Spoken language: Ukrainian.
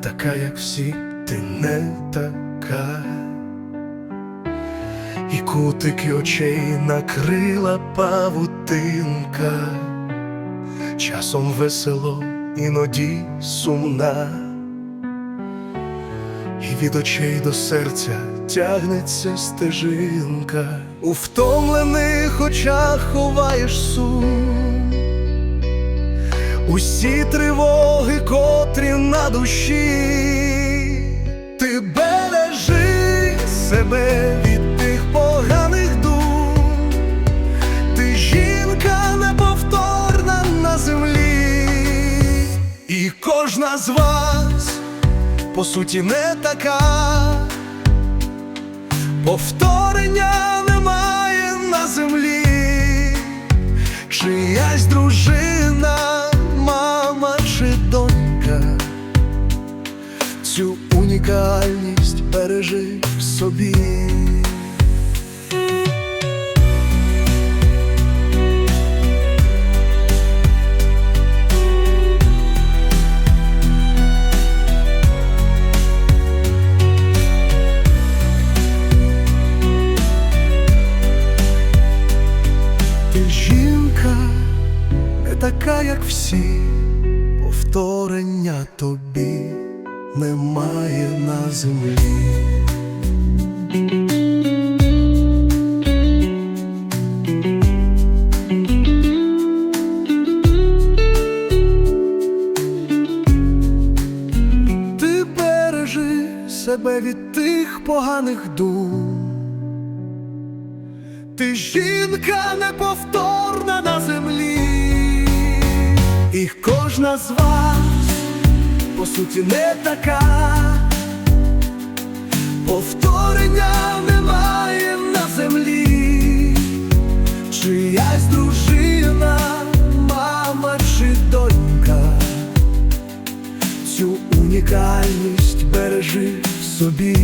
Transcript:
така, як всі, ти не така. І кутики очей накрила павутинка, часом весело, іноді сумна, і від очей до серця тягнеться стежинка, у втомлених очах ховаєш сум, усі тривоги, котрі на душі, ти бережи себе від тих поганих дум, ти жінка неповторна на землі, і кожна з вас по суті не така, повторення немає на землі, чиясь дружина, унікальність бережи в собі. Така, як всі, повторення тобі немає на землі. Ти бережи себе від тих поганих дум. Ти жінка неповторна на землі, і кожна з вас по суті не така, повторення немає на землі, чиясь дружина, мама чи донька, цю унікальність бережи в собі.